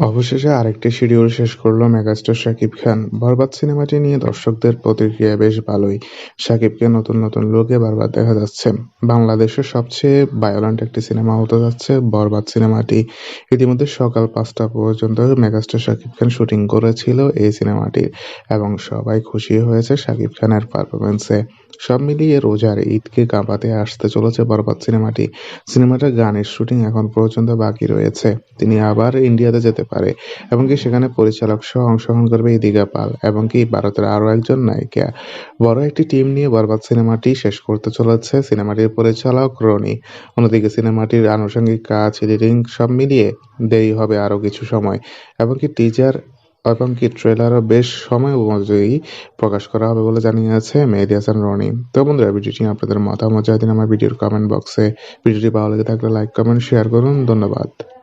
অবশেষে আরেকটি শিডিউল শেষ করল মেগাস্টার শাকিব খান। বরবাদ সিনেমাটি নিয়ে দর্শকদের প্রতিক্রিয়া বেশ ভালোই। শাকিবকে নতুন নতুন লুকে বারবার দেখা যাচ্ছে। বাংলাদেশের সবচেয়ে ভায়োলেন্ট একটি সিনেমা হতে যাচ্ছে বরবাদ সিনেমাটি। ইতিমধ্যে সকাল পাঁচটা পর্যন্ত মেগাস্টার শাকিব খান শুটিং করেছিল এই সিনেমাটির এবং সবাই খুশি হয়েছে শাকিব খানের পারফরমেন্সে। সব মিলিয়ে রোজার ঈদকে কাঁপাতে আসতে চলেছে বরবাদ সিনেমাটি। সিনেমাটার গানের শুটিং এখন পর্যন্ত বাকি রয়েছে। তিনি আবার ইন্ডিয়াতে যেতে পারে এমনকি সেখানে পরিচালক সহ অংশগ্রহণ করবে ইদিকা পাল এমনকি ভারতের আরও একজন নায়িকা। বড় একটি টিম নিয়ে বরবাদ সিনেমাটি শেষ করতে চলেছে সিনেমাটির পরিচালক রনি। অন্যদিকে সিনেমাটির আনুষঙ্গিক কাজ, এডিটিং সব মিলিয়ে দেরি হবে আরও কিছু সময়। এমনকি টিজার এবং কি ট্রেলারও বেশ সময় অনুযায়ী প্রকাশ করা হবে বলে জানিয়েছে মেহেদি হাসান রনি। তো বন্ধুরা, ভিডিওটি আপনাদের মতামত জানিয়ে দিন আমার ভিডিওর কমেন্ট বক্সে। ভিডিওটি ভালো লেগে থাকলে লাইক কমেন্ট শেয়ার করুন ধন্যবাদ।